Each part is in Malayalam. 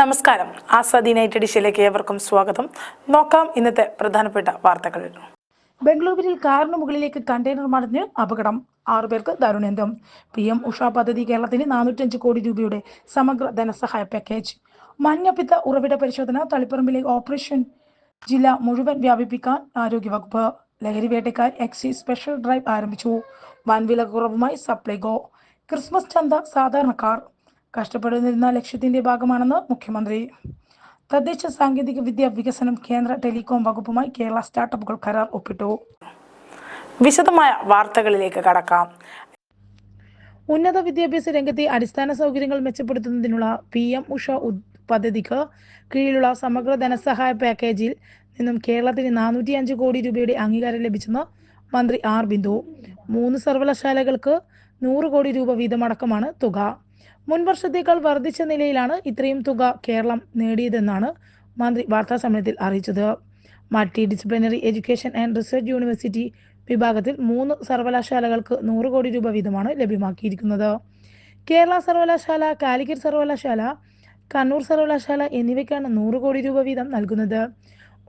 നമസ്കാരം. ആസാദി യുണൈറ്റഡ് എഡിഷനിലേക്ക് ഏവർക്കും സ്വാഗതം. നോക്കാം ഇന്നത്തെ പ്രധാനപ്പെട്ട വാർത്തകൾ. ബംഗളൂരുവിൽ കാറിന് മുകളിലേക്ക് കണ്ടെയ്നർ മറിഞ്ഞ് അപകടം. ആറുപേർക്ക് ദാരുണേന്ദ്രം പി എം ഉഷ പദ്ധതി കേരളത്തിന് നാനൂറ്റഞ്ച് കോടി രൂപയുടെ സമഗ്ര ധനസഹായ പാക്കേജ് മഞ്ഞപ്പിത്ത ഉറവിട പരിശോധന തളിപ്പറമ്പിലെ ഓപ്പറേഷൻ ജില്ല മുഴുവൻ വ്യാപിപ്പിക്കാൻ ആരോഗ്യവകുപ്പ്. ലഹരി വേട്ടയ്ക്കായി എക്സൈസ് സ്പെഷ്യൽ ഡ്രൈവ് ആരംഭിച്ചു. വൻവില കുറവുമായി സപ്ലൈകോ. ക്രിസ്മസ് ചന്ത സാധാരണക്കാർ. കഷ്ടപ്പെടുന്നിരുന്ന ലക്ഷ്യത്തിന്റെ ഭാഗമാണെന്ന് മുഖ്യമന്ത്രി. തദ്ദേശ സാങ്കേതിക വിദ്യ വികസനം കേന്ദ്ര ടെലികോം വകുപ്പുമായി കേരള സ്റ്റാർട്ടപ്പുകൾ കരാർ ഒപ്പിട്ടു. വിശദമായ വാർത്തകളിലേക്ക് കടക്കാം. ഉന്നത വിദ്യാഭ്യാസ രംഗത്തെ അടിസ്ഥാന സൗകര്യങ്ങൾ മെച്ചപ്പെടുത്തുന്നതിനുള്ള പി എം ഉഷ പദ്ധതിക്ക് കീഴിലുള്ള സമഗ്ര ധനസഹായ പാക്കേജിൽ നിന്നും കേരളത്തിന് നാനൂറ്റി അഞ്ച് കോടി രൂപയുടെ അംഗീകാരം ലഭിച്ചെന്ന് മന്ത്രി ആർ ബിന്ദു. മൂന്ന് സർവകലാശാലകൾക്ക് നൂറ് കോടി രൂപ വീതമടക്കമാണ് തുക. മുൻ വർഷത്തേക്കാൾ വർദ്ധിച്ച നിലയിലാണ് ഇത്രയും തുക കേരളം നേടിയതെന്നാണ് മന്ത്രി വാർത്താ സമ്മേളനത്തിൽ അറിയിച്ചത്. Multi disciplinary education and research university വിഭാഗത്തിൽ മൂന്ന് സർവകലാശാലകൾക്ക് നൂറ് കോടി രൂപ വീതമാണ് ലഭ്യമാക്കിയിരിക്കുന്നത്. കേരള സർവകലാശാല കാലിക്കറ്റ് സർവകലാശാല കണ്ണൂർ സർവകലാശാല എന്നിവയ്ക്കാണ് നൂറ് കോടി രൂപ വീതം നൽകുന്നത്.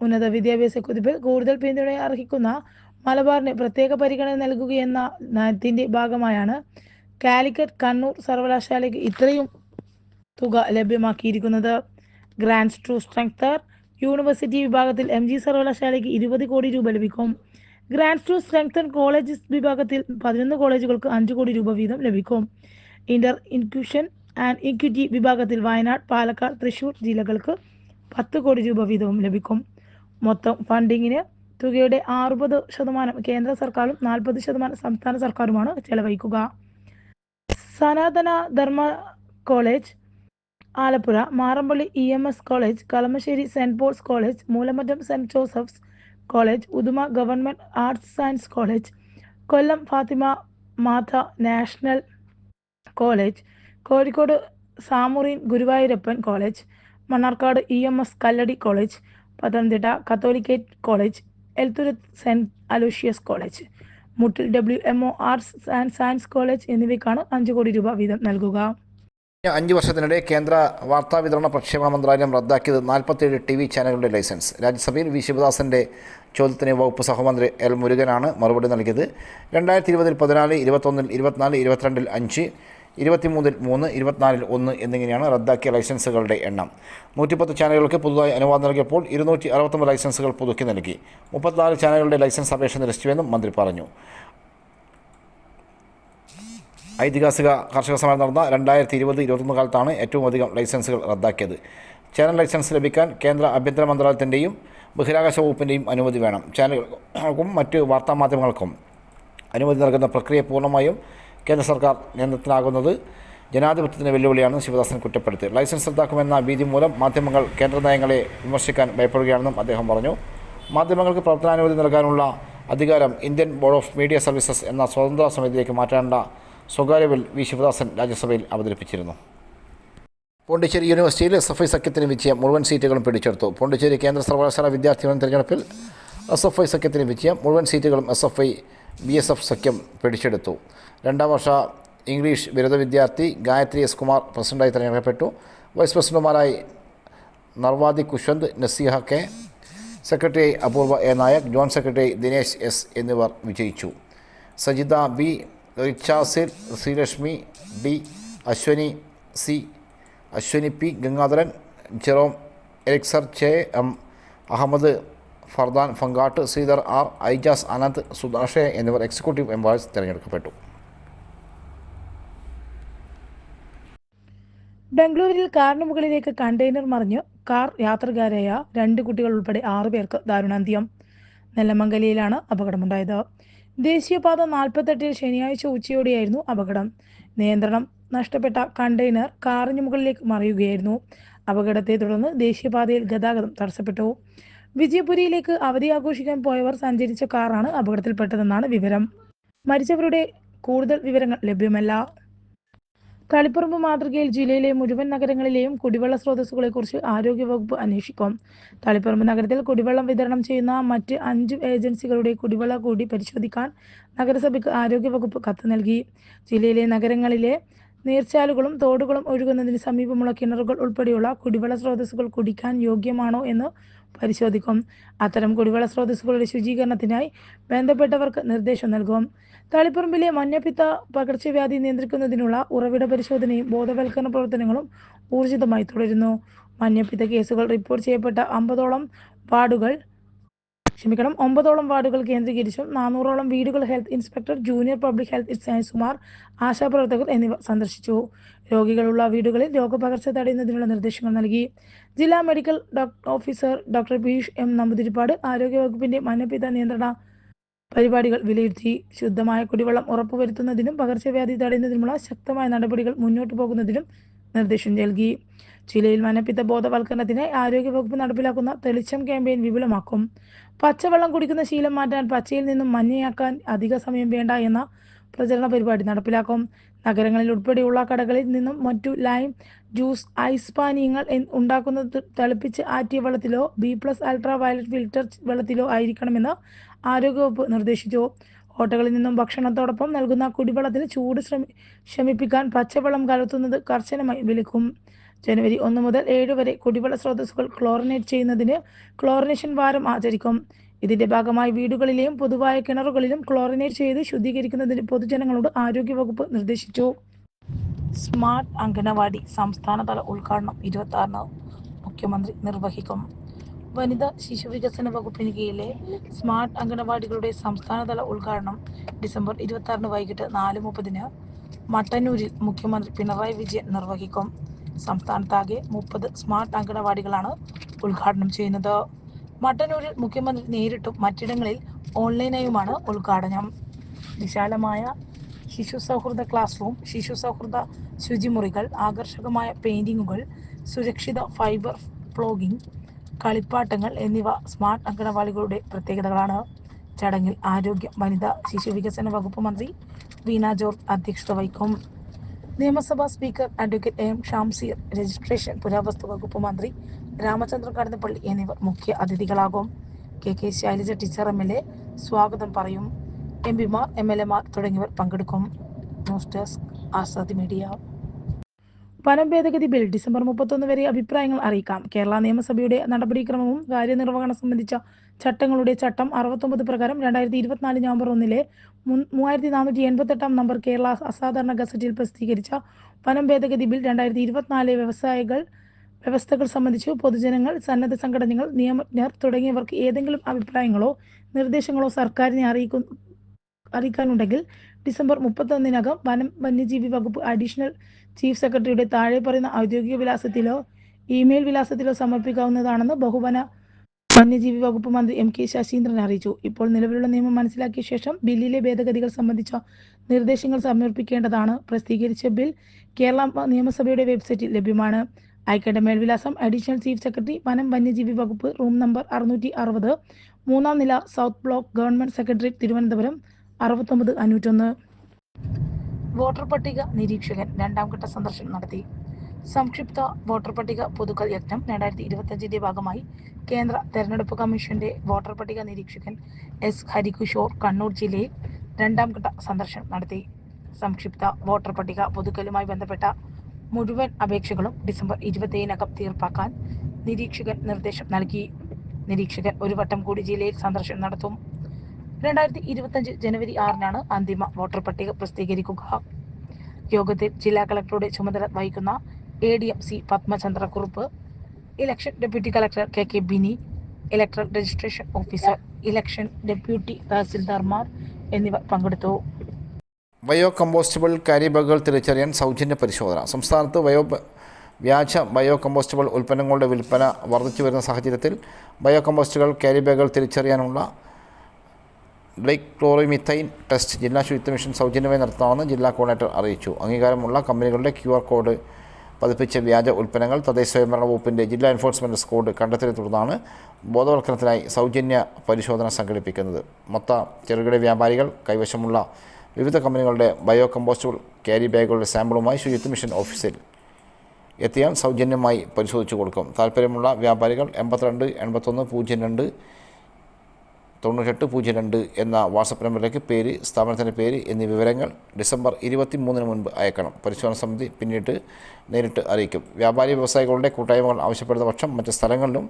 ഉന്നത വിദ്യാഭ്യാസ കുതിപ്പിൽ കൂടുതൽ പിന്തുണ അർഹിക്കുന്ന മലബാറിന് പ്രത്യേക പരിഗണന നൽകുകയെന്ന നയത്തിന്റെ ഭാഗമായാണ് കാലിക്കറ്റ് കണ്ണൂർ സർവകലാശാലയ്ക്ക് ഇത്രയും തുക ലഭ്യമാക്കിയിരിക്കുന്നത് ഗ്രാൻഡ്സ് ടു സ്ട്രെങ്തർ യൂണിവേഴ്സിറ്റി വിഭാഗത്തിൽ എം ജി സർവകലാശാലയ്ക്ക് ഇരുപത് കോടി രൂപ ലഭിക്കും. ഗ്രാൻഡ്സ് ടു സ്ട്രെങ്തൻ കോളേജ് വിഭാഗത്തിൽ പതിനൊന്ന് കോളേജുകൾക്ക് അഞ്ച് കോടി രൂപ വീതം ലഭിക്കും. ഇന്റർ ഇൻക്യൂഷൻ ആൻഡ് ഇക്വിറ്റി വിഭാഗത്തിൽ വയനാട് പാലക്കാട് തൃശൂർ ജില്ലകൾക്ക് പത്ത് കോടി രൂപ വീതവും ലഭിക്കും. മൊത്തം ഫണ്ടിങ്ങിന് തുകയുടെ അറുപത് ശതമാനം കേന്ദ്ര സർക്കാരും നാൽപ്പത് ശതമാനം സംസ്ഥാന സർക്കാരുമാണ് ചെലവഴിക്കുക. Sanatana Dharma college Alappuzha Marampally E M S college Kalamassery Saint Paul's college Moolamattom Saint Joseph's college Uduma government arts science college Kollam Fathima Matha national college Kozhikode Zamorin Guruvayurappan college Mannarkkad E M S Kalladi college Pathanamthitta Catholicate college Elthuruth Saint Aloysius college. Muttil W M O arts and science college എന്നിവയ്ക്കാണ് അഞ്ച് കോടി രൂപ വീതം നൽകുക. അഞ്ച് വർഷത്തിനിടെ കേന്ദ്ര വാർത്താവിതരണ പ്രക്ഷേപണ മന്ത്രാലയം റദ്ദാക്കിയത് നാൽപ്പത്തേഴ് ടി വി ചാനലുകളുടെ ലൈസൻസ്. രാജ്യസഭയിൽ വി. ശിവദാസിന്റെ ചോദ്യത്തിന് വകുപ്പ് സഹമന്ത്രി എൽ. മുരുകനാണ് മറുപടി നൽകിയത്. രണ്ടായിരത്തി ഇരുപതിൽ പതിനാല് ഇരുപത്തൊന്നിൽ ഇരുപത്തിനാല് ഇരുപത്തിരണ്ടിൽ അഞ്ച് ഇരുപത്തിമൂന്നിൽ മൂന്ന് ഇരുപത്തിനാലിൽ ഒന്ന് എന്നിങ്ങനെയാണ് റദ്ദാക്കിയ ലൈസൻസുകളുടെ എണ്ണം. നൂറ്റിപ്പത്ത് ചാനലുകൾക്ക് പുതുതായി അനുവാദം നൽകിയപ്പോൾ ഇരുന്നൂറ്റി അറുപത്തൊമ്പത് ലൈസൻസുകൾ പുതുക്കി നൽകി. മുപ്പത്തിനാല് ചാനലുകളുടെ ലൈസൻസ് അപേക്ഷ നിരസിച്ചുവെന്നും മന്ത്രി പറഞ്ഞു. ഐതിഹാസിക കർഷക സമരം നടന്ന രണ്ടായിരത്തി ഇരുപത് ഇരുപത്തൊന്ന് കാലത്താണ് ഏറ്റവും അധികം ലൈസൻസുകൾ റദ്ദാക്കിയത്. ചാനൽ ലൈസൻസ് ലഭിക്കാൻ കേന്ദ്ര ആഭ്യന്തര മന്ത്രാലയത്തിന്റെയും ബഹിരാകാശ വകുപ്പിന്റെയും അനുമതി വേണം. ചാനലുകൾക്കും മറ്റ് വാർത്താമാധ്യമങ്ങൾക്കും അനുമതി നൽകുന്ന പ്രക്രിയ പൂർണമായും കേന്ദ്ര സർക്കാർ നിയന്ത്രണത്തിലാകുന്നത്. ജനാധിപത്യത്തിന് വെല്ലുവിളിയാണെന്ന് ശിവദാസൻ കുറ്റപ്പെടുത്തി ലൈസൻസ് റദ്ദാക്കുമെന്ന ഭീതി മൂലം മാധ്യമങ്ങൾ കേന്ദ്ര നയങ്ങളെ വിമർശിക്കാൻ ഭയപ്പെടുകയാണെന്നും അദ്ദേഹം പറഞ്ഞു. മാധ്യമങ്ങൾക്ക് പ്രവർത്തനാനുമതി നൽകാനുള്ള അധികാരം Indian board of media services എന്ന സ്വതന്ത്ര സമിതിയിലേക്ക് മാറ്റേണ്ട സ്വകാര്യ ബിൽ വി. ശിവദാസൻ രാജ്യസഭയിൽ അവതരിപ്പിച്ചിരുന്നു. പോണ്ടിച്ചേരി യൂണിവേഴ്സിറ്റിയിൽ എസ് എഫ് ഐ സഖ്യത്തിന് വിജയം മുഴുവൻ സീറ്റുകളും പിടിച്ചെടുത്തു. പോണ്ടിച്ചേരി കേന്ദ്ര സർവകലാശാല വിദ്യാർത്ഥി തിരഞ്ഞെടുപ്പിൽ എസ് എഫ് ഐ സഖ്യത്തിന് വിജയം മുഴുവൻ സീറ്റുകളും S F I B S F സഖ്യം പിടിച്ചെടുത്തു. രണ്ടാം വർഷ ഇംഗ്ലീഷ് ബിരുദ വിദ്യാർത്ഥി ഗായത്രി എസ് കുമാർ പ്രസിഡന്റായി തിരഞ്ഞെടുക്കപ്പെട്ടു. Vice പ്രസിഡന്റുമാരായി Narvadi Kushwant Naseeha K. Secretary Apoorva A. Nayak joint secretary Dinesh S എന്നിവർ വിജയിച്ചു. Sajitha B റിച്ചാസിൽ Sreelakshmi D Ashwini C Ashwini P Gangadharan Jerome elixir ചെ എം അഹമ്മദ് ഫർദാൻ ഫങ്കാട്ട് സീദർ ആർ ഐജാസ് അനന്ത് സുദാഷെ എന്നിവർ എക്സിക്യൂട്ടീവ് മെമ്പേഴ്സ് തിരഞ്ഞെടുക്കപ്പെട്ടു. ബംഗളൂരിൽ കാറിന് മുകളിലേക്ക് കണ്ടെയ്നർ മറിഞ്ഞ് കാർ യാത്രക്കാരായ രണ്ട് കുട്ടികൾ ഉൾപ്പെടെ ആറുപേർക്ക് ദാരുണാന്ത്യം. നെല്ലമംഗലിയിലാണ് അപകടമുണ്ടായത്. ദേശീയപാത നാൽപ്പത്തെട്ടിൽ ശനിയാഴ്ച ഉച്ചയോടെയായിരുന്നു അപകടം. നിയന്ത്രണം നഷ്ടപ്പെട്ട കണ്ടെയ്നർ കാറിന് മുകളിലേക്ക് മറിയുകയായിരുന്നു. അപകടത്തെ തുടർന്ന് ദേശീയപാതയിൽ ഗതാഗതം തടസ്സപ്പെട്ടു. വിജയപുരിയിലേക്ക് അവധി ആഘോഷിക്കാൻ പോയവർ സഞ്ചരിച്ച കാറാണ് അപകടത്തിൽപ്പെട്ടതെന്നാണ് വിവരം. മരിച്ചവരുടെ കൂടുതൽ വിവരങ്ങൾ ലഭ്യമല്ല. തളിപ്പറമ്പ് മാതൃകയിൽ ജില്ലയിലെ മുഴുവൻ നഗരങ്ങളിലെയും കുടിവെള്ള സ്രോതസ്സുകളെക്കുറിച്ച് ആരോഗ്യവകുപ്പ് അന്വേഷിക്കും. തളിപ്പറമ്പ് നഗരത്തിൽ കുടിവെള്ളം വിതരണം ചെയ്യുന്ന മറ്റ് അഞ്ച് ഏജൻസികളുടെ കുടിവെള്ള കൂടി പരിശോധിക്കാൻ നഗരസഭയ്ക്ക് ആരോഗ്യവകുപ്പ് കത്ത് നൽകി. ജില്ലയിലെ നഗരങ്ങളിലെ നീർച്ചാലുകളും തോടുകളും ഒഴുകുന്നതിന് സമീപമുള്ള കിണറുകൾ ഉൾപ്പെടെയുള്ള കുടിവെള്ള സ്രോതസ്സുകൾ കുടിക്കാൻ യോഗ്യമാണോ എന്ന് പരിശോധിക്കും. അത്തരം കുടിവെള്ള സ്രോതസ്സുകളുടെ ശുചീകരണത്തിനായി ബന്ധപ്പെട്ടവർക്ക് നിർദ്ദേശം നൽകും. തളിപ്പറമ്പിലെ മഞ്ഞപ്പിത്ത പകർച്ചവ്യാധി നിയന്ത്രിക്കുന്നതിനുള്ള ഉറവിട പരിശോധനയും ബോധവൽക്കരണ പ്രവർത്തനങ്ങളും ഊർജിതമായി തുടരുന്നു. മഞ്ഞപ്പിത്ത കേസുകൾ റിപ്പോർട്ട് ചെയ്യപ്പെട്ട അമ്പതോളം വാർഡുകൾ ക്ഷമിക്കണം. ഒമ്പതോളം വാർഡുകൾ കേന്ദ്രീകരിച്ചും നാനൂറോളം വീടുകൾ health inspector junior public health സയൻസുമാർ ആശാപ്രവർത്തകർ എന്നിവർ സന്ദർശിച്ചു. രോഗികളുള്ള വീടുകളിൽ രോഗപകർച്ച തടയുന്നതിനുള്ള നിർദ്ദേശങ്ങൾ നൽകി. ജില്ലാ medical officer doctor Piyush M Namboothiripad ആരോഗ്യവകുപ്പിന്റെ മഞ്ഞപ്പിത്ത നിയന്ത്രണ പരിപാടികൾ വിലയിരുത്തി. ശുദ്ധമായ കുടിവെള്ളം ഉറപ്പുവരുത്തുന്നതിനും പകർച്ചവ്യാധി തടയുന്നതിനുമുള്ള ശക്തമായ നടപടികൾ മുന്നോട്ടു പോകുന്നതിനും നിർദ്ദേശം നൽകി. ജില്ലയിൽ മനപ്പിത്ത ബോധവൽക്കരണത്തിനായി ആരോഗ്യവകുപ്പ് നടപ്പിലാക്കുന്ന തെളിച്ചം ക്യാമ്പയിൻ വിപുലമാക്കും. പച്ചവെള്ളം കുടിക്കുന്ന ശീലം മാറ്റാൻ പച്ചയിൽ നിന്നും മഞ്ഞയാക്കാൻ അധിക സമയം വേണ്ട എന്ന പ്രചരണ പരിപാടി നടപ്പിലാക്കും. നഗരങ്ങളിൽ ഉൾപ്പെടെയുള്ള കടകളിൽ നിന്നും മറ്റു ലൈം ജ്യൂസ് ഐസ് പാനീയങ്ങൾ ഉണ്ടാക്കുന്നത് തിളപ്പിച്ച് ആറ്റിയ വെള്ളത്തിലോ B plus ultra violet filter വെള്ളത്തിലോ ആയിരിക്കണമെന്ന് ആരോഗ്യവകുപ്പ് നിർദ്ദേശിച്ചു. ഹോട്ടലുകളിൽ നിന്നും ഭക്ഷണത്തോടൊപ്പം നൽകുന്ന കുടിവെള്ളത്തിന് ചൂട് ശ്രമി ശമിപ്പിക്കാൻ പച്ചവെള്ളം കലർത്തുന്നത് കർശനമായി വിലക്കും. ജനുവരി ഒന്ന് മുതൽ ഏഴ് വരെ കുടിവെള്ള സ്രോതസ്സുകൾ ക്ലോറിനേറ്റ് ചെയ്യുന്നതിന് ക്ലോറിനേഷൻ വാരം ആചരിക്കും. ഇതിന്റെ ഭാഗമായി വീടുകളിലെയും പൊതുവായ കിണറുകളിലും ക്ലോറിനേറ്റ് ചെയ്ത് ശുദ്ധീകരിക്കുന്നതിന് പൊതുജനങ്ങളോട് ആരോഗ്യവകുപ്പ് നിർദ്ദേശിച്ചു. സ്മാർട്ട് അംഗനവാടി സംസ്ഥാനതല ഉദ്ഘാടനം ഇരുപത്തി ആറിന് മുഖ്യമന്ത്രി നിർവഹിക്കും. വനിതാ ശിശു വികസന വകുപ്പിന് കീഴിലെ സ്മാർട്ട് അംഗനവാടികളുടെ സംസ്ഥാനതല ഉദ്ഘാടനം ഡിസംബർ ഇരുപത്തി ആറിന് വൈകിട്ട് നാല് മുപ്പതിന് മട്ടന്നൂരിൽ മുഖ്യമന്ത്രി പിണറായി വിജയൻ നിർവഹിക്കും. സംസ്ഥാനത്താകെ മുപ്പത് സ്മാർട്ട് അങ്കണവാടികളാണ് ഉദ്ഘാടനം ചെയ്യുന്നത്. മട്ടന്നൂരിൽ മുഖ്യമന്ത്രി നേരിട്ടും മറ്റിടങ്ങളിൽ ഓൺലൈനായുമാണ് ഉദ്ഘാടനം. വിശാലമായ ശിശു സൗഹൃദ ക്ലാസ് റൂം ശിശു സൗഹൃദ ശുചിമുറികൾ ആകർഷകമായ പെയിന്റിങ്ങുകൾ സുരക്ഷിത ഫൈബർ ഫ്ലോഗിംഗ് കളിപ്പാട്ടങ്ങൾ എന്നിവ സ്മാർട്ട് അങ്കണവാടികളുടെ പ്രത്യേകതകളാണ്. ചടങ്ങിൽ ആരോഗ്യ വനിതാ ശിശു വികസന വകുപ്പ് മന്ത്രി വീണ ജോർജ് അധ്യക്ഷത വഹിക്കും. നിയമസഭാ speaker advocate M Shamseer. Registration പുരാവസ്തു വകുപ്പ് മന്ത്രി രാമചന്ദ്രൻ കടന്നപ്പള്ളി എന്നിവർ മുഖ്യ അതിഥികളാകും. K. K. Shailaja teacher M. L. A. സ്വാഗതം പറയും. എം. പിമാർ എം. എൽ. എമാർ തുടങ്ങിയവർ പങ്കെടുക്കും. News desk Azad media. വനം ഭേദഗതി ബിൽ ഡിസംബർ മുപ്പത്തൊന്ന് വരെ അഭിപ്രായങ്ങൾ അറിയിക്കാം. കേരള നിയമസഭയുടെ നടപടിക്രമവും കാര്യനിർവഹണം സംബന്ധിച്ച ചട്ടങ്ങളുടെ ചട്ടം അറുപത്തൊമ്പത് പ്രകാരം രണ്ടായിരത്തി ഇരുപത്തിനാല് നവംബർ ഒന്നിലെ മൂവായിരത്തി നാനൂറ്റി എൺപത്തെട്ടാം നമ്പർ കേരള അസാധാരണ ഗസറ്റിൽ പ്രസിദ്ധീകരിച്ച വനം ഭേദഗതി ബിൽ രണ്ടായിരത്തി ഇരുപത്തിനാല് വ്യവസായികൾ വ്യവസ്ഥകൾ സംബന്ധിച്ച് പൊതുജനങ്ങൾ സന്നദ്ധ സംഘടനകൾ നിയമജ്ഞർ തുടങ്ങിയവർക്ക് ഏതെങ്കിലും അഭിപ്രായങ്ങളോ നിർദ്ദേശങ്ങളോ സർക്കാരിനെ അറിയിക്കുന്നു അറിയിക്കാനുണ്ടെങ്കിൽ ഡിസംബർ മുപ്പത്തൊന്നിനകം വനം വന്യജീവി വകുപ്പ് അഡീഷണൽ ചീഫ് സെക്രട്ടറിയുടെ താഴെ പറയുന്ന ഔദ്യോഗിക വിലാസത്തിലോ ഇമെയിൽ വിലാസത്തിലോ സമർപ്പിക്കാവുന്നതാണെന്ന് ബഹുവന വന്യജീവി വകുപ്പ് മന്ത്രി എം കെ ശശീന്ദ്രൻ അറിയിച്ചു. ഇപ്പോൾ നിലവിലുള്ള നിയമം മനസ്സിലാക്കിയ ശേഷം ബില്ലിലെ ഭേദഗതികൾ സംബന്ധിച്ച നിർദ്ദേശങ്ങൾ സമർപ്പിക്കേണ്ടതാണ്. പ്രസിദ്ധീകരിച്ച ബിൽ കേരള നിയമസഭയുടെ വെബ്സൈറ്റിൽ ലഭ്യമാണ്. അയക്കേണ്ട മേൽവിലാസം അഡീഷണൽ ചീഫ് സെക്രട്ടറി വനം വന്യജീവി വകുപ്പ് റൂം നമ്പർ അറുന്നൂറ്റി അറുപത് മൂന്നാം നില south block government secretary Thiruvananthapuram അറുപത്തൊമ്പത് അഞ്ഞൂറ്റൊന്ന്. വോട്ടർ പട്ടിക നിരീക്ഷകൻ രണ്ടാം ഘട്ട സന്ദർശനം നടത്തി. സംക്ഷിപ്ത വോട്ടർ പട്ടിക പുതുക്കൽ യജ്ഞം രണ്ടായിരത്തി ഇരുപത്തഞ്ചിന്റെ ഭാഗമായി കേന്ദ്ര തെരഞ്ഞെടുപ്പ് കമ്മീഷന്റെ വോട്ടർ പട്ടിക നിരീക്ഷകൻ എസ് ഹരികുഷോർ കണ്ണൂർ ജില്ലയിൽ രണ്ടാം ഘട്ട സന്ദർശനം നടത്തി. സംക്ഷിപ്ത വോട്ടർ പട്ടിക പുതുക്കലുമായി ബന്ധപ്പെട്ട മുഴുവൻ അപേക്ഷകളും ഡിസംബർ ഇരുപത്തിയേഴിനകം തീർപ്പാക്കാൻ നിരീക്ഷകൻ നിർദ്ദേശം നൽകി. നിരീക്ഷകൻ ഒരു വട്ടം കൂടി ജില്ലയിൽ സന്ദർശനം നടത്തും. രണ്ടായിരത്തി ഇരുപത്തഞ്ച് ജനുവരി ആറിനാണ് അന്തിമ വോട്ടർ പട്ടിക പ്രസിദ്ധീകരിക്കുക. യോഗത്തിൽ ജില്ലാ കളക്ടറുടെ ചുമതല വഹിക്കുന്ന A D M C Padmachandra Kurup election deputy collector K K Bini electoral registration officer election deputy തഹസിൽദാർമാർ എന്നിവർ പങ്കെടുത്തു. ബയോ കമ്പോസ്റ്റബിൾ കാരി ബാഗുകൾ തിരിച്ചറിയാൻ സൗജന്യ പരിശോധന. സംസ്ഥാനത്ത് വയോ വ്യാജ ബയോ കമ്പോസ്റ്റബിൾ ഉൽപ്പന്നങ്ങളുടെ വിൽപ്പന വർദ്ധിച്ചു വരുന്ന സാഹചര്യത്തിൽ ബയോ കമ്പോസ്റ്റുകൾ കാരിബാഗുകൾ തിരിച്ചറിയാനുള്ള ഡൈക്ലോറിമിഥൈൻ ടെസ്റ്റ് ജില്ലാ ശുചിത്വ മിഷൻ സൗജന്യമായി നടത്താമെന്ന് ജില്ലാ കോർഡിനേറ്റർ അറിയിച്ചു. അംഗീകാരമുള്ള കമ്പനികളുടെ ക്യു ആർ കോഡ് പതിപ്പിച്ച വ്യാജ ഉൽപ്പന്നങ്ങൾ തദ്ദേശ സ്വയംഭരണ വകുപ്പിന്റെ ജില്ലാ എൻഫോഴ്സ്മെന്റ് സ്കോഡ് കണ്ടെത്തിയതിനെ തുടർന്നാണ് ബോധവൽക്കരണത്തിനായി സൗജന്യ പരിശോധന സംഘടിപ്പിക്കുന്നത്. മൊത്ത ചെറുകിട വ്യാപാരികൾ കൈവശമുള്ള വിവിധ കമ്പനികളുടെ ബയോ കമ്പോസ്റ്റബിൾ ക്യാരി ബാഗുകളുടെ സാമ്പിളുമായി ശുചിത്വ മിഷൻ ഓഫീസിൽ എത്തിയാൽ സൗജന്യമായി പരിശോധിച്ചു കൊടുക്കും. താല്പര്യമുള്ള വ്യാപാരികൾ എൺപത്തിരണ്ട് എൺപത്തൊന്ന് പൂജ്യം രണ്ട് തൊണ്ണൂറ്റെട്ട് പൂജ്യം രണ്ട് എന്ന വാട്സപ്പ് നമ്പറിലേക്ക് പേര് സ്ഥാപനത്തിന്റെ പേര് എന്നീ വിവരങ്ങൾ ഡിസംബർ ഇരുപത്തി മൂന്നിന് മുൻപ് അയക്കണം. പരിശോധന സമിതി പിന്നീട് നേരിട്ട് അറിയിക്കും. വ്യാപാരി വ്യവസായികളുടെ കൂട്ടായ്മകൾ ആവശ്യപ്പെടുന്ന പക്ഷം മറ്റ് സ്ഥലങ്ങളിലും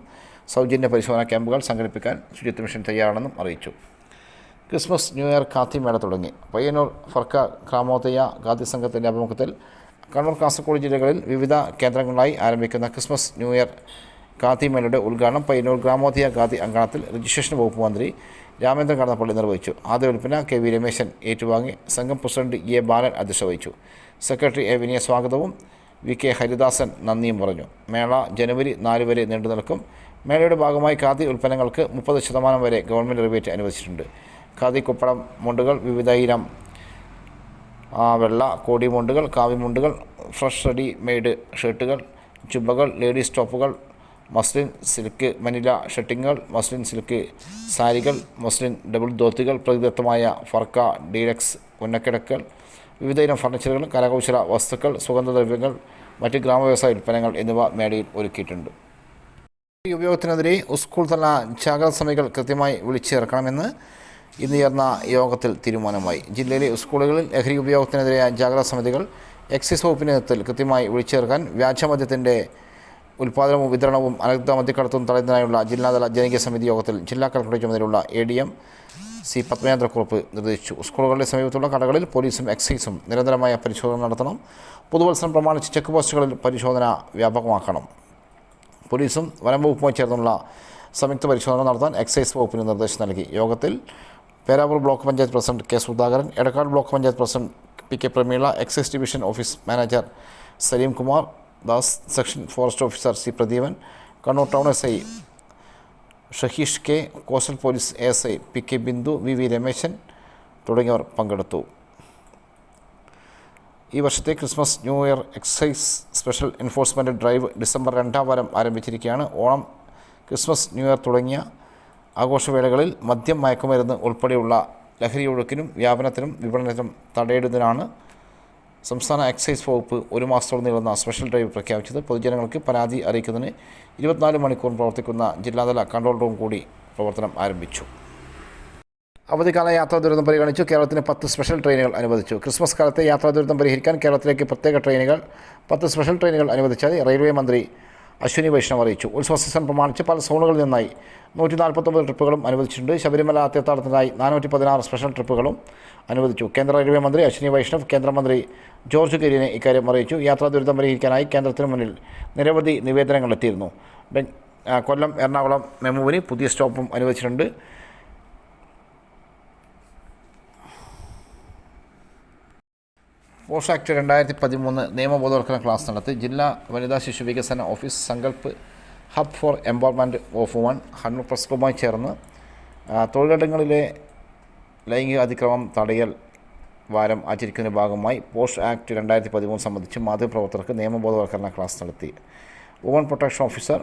സൗജന്യ പരിശോധനാ ക്യാമ്പുകൾ സംഘടിപ്പിക്കാൻ ശുചിത്വ മിഷൻ തയ്യാറാണെന്നും അറിയിച്ചു. ക്രിസ്മസ് ന്യൂ ഇയർ ഖാത്തി മേള തുടങ്ങി. പയ്യന്നൂർ ഫർക്ക ഗ്രാമോദയ ഖാദി സംഘത്തിന്റെ ആഭിമുഖ്യത്തിൽ കണ്ണൂർ കാസർഗോഡ് ജില്ലകളിൽ വിവിധ കേന്ദ്രങ്ങളായി ആരംഭിക്കുന്ന ക്രിസ്മസ് ന്യൂ ഇയർ ഖാത്തി മേളയുടെ ഉദ്ഘാടനം പയ്യന്നൂർ ഗ്രാമോദയ കാത്തി അങ്കണത്തിൽ രജിസ്ട്രേഷൻ വകുപ്പ് മന്ത്രി രാമേന്ദ്രൻ കടന്നപ്പള്ളി നിർവഹിച്ചു. ആദ്യ വിൽപ്പന കെ വി രമേശൻ ഏറ്റുവാങ്ങി. സംഘം പ്രസിഡന്റ് എ ബാലൻ അധ്യക്ഷത വഹിച്ചു സെക്രട്ടറി എ വിനയ സ്വാഗതവും വി കെ ഹരിദാസൻ നന്ദിയും പറഞ്ഞു. മേള ജനുവരി നാല് വരെ നീണ്ടു നിൽക്കും. മേളയുടെ ഭാഗമായി ഖാദി ഉൽപ്പന്നങ്ങൾക്ക് മുപ്പത് ശതമാനം വരെ ഗവൺമെന്റ് റിബേറ്റ് അനുവദിച്ചിട്ടുണ്ട്. ഖാദി കുപ്പടം മുണ്ടുകൾ വിവിധ ഇനം വെള്ള കാവി മുണ്ടുകൾ ഫ്രഷ് റെഡി മെയ്ഡ് ഷർട്ടുകൾ ചുബകൾ ലേഡീസ് ടോപ്പുകൾ മസ്ലിൻ സിൽക്ക് മനില ഷട്ടിങ്ങൾ മസ്ലിൻ സിൽക്ക് സാരികൾ മസ്ലിൻ ഡബിൾ ധോത്തികൾ പ്രകൃതിദത്തമായ ഫർക്ക ഡീലക്സ് ഉന്നക്കിടക്കൽ വിവിധ ഇനം ഫർണിച്ചറുകൾ കരകൗശല വസ്തുക്കൾ സുഗന്ധദ്രവ്യങ്ങൾ മറ്റ് ഗ്രാമവ്യവസായ ഉൽപ്പന്നങ്ങൾ എന്നിവ മേളയിൽ ഒരുക്കിയിട്ടുണ്ട്. ഈ ഉപയോഗത്തിനെതിരെ സ്കൂൾ തല ജാഗ്രത സമിതികൾ കൃത്യമായി വിളിച്ചേർക്കണമെന്ന് ഇന്ന് ചേർന്ന യോഗത്തിൽ തീരുമാനമായി. ജില്ലയിലെ സ്കൂളുകളിൽ ലഹരി ഉപയോഗത്തിനെതിരായ ജാഗ്രതാ സമിതികൾ എക്സൈസ് വകുപ്പിന്റെ കൃത്യമായി വിളിച്ചേർക്കാൻ വ്യാജമദ്യത്തിന്റെ ഉൽപ്പാദനവും വിതരണവും അനധികൃത മദ്യക്കടത്തും തടയുന്നതിനായുള്ള ജില്ലാതല ജനകീയ സമിതി യോഗത്തിൽ ജില്ലാ കളക്ടറുടെ ചുമതലയുള്ള A D M C Padmendrakurup നിർദ്ദേശിച്ചു. സ്കൂളുകളുടെ സമീപത്തുള്ള കടകളിൽ പോലീസും എക്സൈസും നിരന്തരമായ പരിശോധന നടത്തണം. പുതുവത്സരം പ്രമാണിച്ച് ചെക്ക് പോസ്റ്റുകളിൽ പരിശോധന വ്യാപകമാക്കണം. പോലീസും വനംവകുപ്പുമായി ചേർന്നുള്ള സംയുക്ത പരിശോധന നടത്താൻ എക്സൈസ് വകുപ്പിന് നിർദ്ദേശം നൽകി. യോഗത്തിൽ Peravoor block panchayat president K Sudhakaran Edakkad block panchayat president P K Prameela excise division office manager Saleem Kumar Das section forest officer C Pradeepan Kannur town S I Shaheesh K coastal police S I P K Bindu V V Rameshan തുടങ്ങിയവർ പങ്കെടുത്തു. ഈ വർഷത്തെ Christmas new year excise special enforcement drive December രണ്ടാം വാരം ആരംഭിച്ചിരിക്കുകയാണ്. ഓണം ക്രിസ്മസ് ന്യൂ ഇയർ തുടങ്ങിയ ആഘോഷവേളകളിൽ മദ്യം മയക്കുമരുന്ന് ഉൾപ്പെടെയുള്ള ലഹരി ഒഴുക്കിനും വ്യാപനത്തിനും വിപണനത്തിനും തടയിടുന്നതിനാണ് സംസ്ഥാന എക്സൈസ് വകുപ്പ് ഒരു മാസത്തോളം നീളുന്ന സ്പെഷ്യൽ ഡ്രൈവ് പ്രഖ്യാപിച്ചത് പൊതുജനങ്ങൾക്ക് പരാതി അറിയിക്കുന്നതിന് ഇരുപത്തിനാല് മണിക്കൂർ പ്രവർത്തിക്കുന്ന ജില്ലാതല കൺട്രോൾ റൂം കൂടി പ്രവർത്തനം ആരംഭിച്ചു. അവധിക്കാല യാത്രാ ദുരിതം പരിഗണിച്ചു. കേരളത്തിന് പത്ത് സ്പെഷ്യൽ ട്രെയിനുകൾ അനുവദിച്ചു. ക്രിസ്മസ് കാലത്തെ യാത്രാ ദുരിതം പരിഹരിക്കാൻ കേരളത്തിലേക്ക് പ്രത്യേക ട്രെയിനുകൾ പത്ത് സ്പെഷ്യൽ ട്രെയിനുകൾ അനുവദിച്ചതായി റെയിൽവേ മന്ത്രി അശ്വിനി വൈഷ്ണവ് അറിയിച്ചു. ഉത്സവ സീസൺ പ്രമാണിച്ച് പല സോണുകളിൽ നിന്നായി. നൂറ്റി നാൽപ്പത്തൊമ്പത് ട്രിപ്പുകളും അനുവദിച്ചിട്ടുണ്ട്. ശബരിമല തീർത്ഥാടനത്തിനായി നാനൂറ്റി പതിനാറ് സ്പെഷ്യൽ ട്രിപ്പുകളും അനുവദിച്ചു. കേന്ദ്ര റെയിൽവേ മന്ത്രി അശ്വിനി വൈഷ്ണവ് കേന്ദ്രമന്ത്രി ജോർജ് കെരീനെ ഇക്കാര്യം അറിയിച്ചു. യാത്രാ ദുരിതം പരിഹരിക്കാനായി കേന്ദ്രത്തിന് മുന്നിൽ നിരവധി നിവേദനങ്ങൾ എത്തിയിരുന്നു. കൊല്ലം എറണാകുളം മെമുവിന് പുതിയ സ്റ്റോപ്പും അനുവദിച്ചിട്ടുണ്ട്. പോഷ് ആക്ട് രണ്ടായിരത്തി പതിമൂന്ന് നിയമബോധവൽക്കരണ ക്ലാസ് നടത്തി. ജില്ലാ വനിതാ ശിശു വികസന office Sankalp hub for empowerment of women Kannur press ക്ലബുമായി ചേർന്ന് തൊഴിലിടങ്ങളിലെ ലൈംഗിക അതിക്രമം തടയൽ വാരം ആചരിക്കുന്നതിന്റെ ഭാഗമായി പോസ്റ്റ് ആക്ട് രണ്ടായിരത്തി പതിമൂന്ന് സംബന്ധിച്ച് മാധ്യമപ്രവർത്തകർക്ക് നിയമബോധവൽക്കരണ ക്ലാസ് നടത്തി. Woman protection officer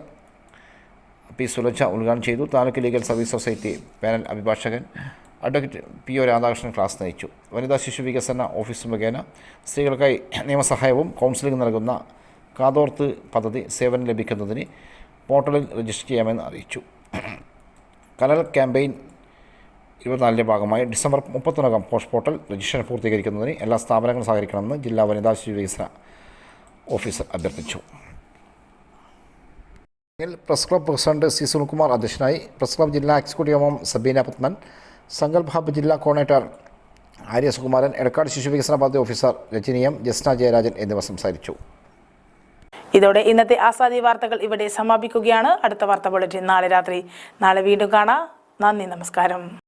P Sulaja ഉദ്ഘാടനം ചെയ്തു. Taluk legal service society panel അഭിഭാഷകൻ advocate P O Radhakrishnan class നയിച്ചു. വനിതാ ശിശു വികസന ഓഫീസ് മുഖേന സ്ത്രീകൾക്കായി നിയമസഹായവും കൗൺസിലിംഗ് നൽകുന്ന കാതോർത്ത് പദ്ധതി സേവനം ലഭിക്കുന്നതിന് പോർട്ടലിൽ രജിസ്റ്റർ ചെയ്യാമെന്ന് അറിയിച്ചു. കലൽ ക്യാമ്പയിൻ ഇരുപത്തിനാലിന്റെ ഭാഗമായി ഡിസംബർ മുപ്പത്തൊന്നകം പോസ്റ്റ് പോർട്ടൽ രജിസ്ട്രേഷൻ പൂർത്തീകരിക്കുന്നതിന് എല്ലാ സ്ഥാപനങ്ങളും സഹകരിക്കണമെന്ന് ജില്ലാ വനിതാ ശിശു വികസന ഓഫീസർ അഭ്യർത്ഥിച്ചു. Press club president C Sunilkumar അധ്യക്ഷനായി പ്രസ് ക്ലബ് ജില്ലാ എക്സിക്യൂട്ടീവ് അംഗം സബീന പത്മൻ സങ്കൽപ് ഹബ് ജില്ലാ കോർഡിനേറ്റർ ആര്യ സുകുമാരൻ എടക്കാട് ശിശു വികസന പദ്ധതി ഓഫീസർ രജനീയം ജസ്ന ജയരാജൻ എന്നിവർ സംസാരിച്ചു. ഇതോടെ ഇന്നത്തെ ആസാദി വാർത്തകൾ ഇവിടെ സമാപിക്കുകയാണ്. അടുത്ത വാർത്ത ബുള്ളറ്റിൻ നാളെ രാത്രി. നാളെ വീണ്ടും കാണാം. നന്ദി നമസ്കാരം.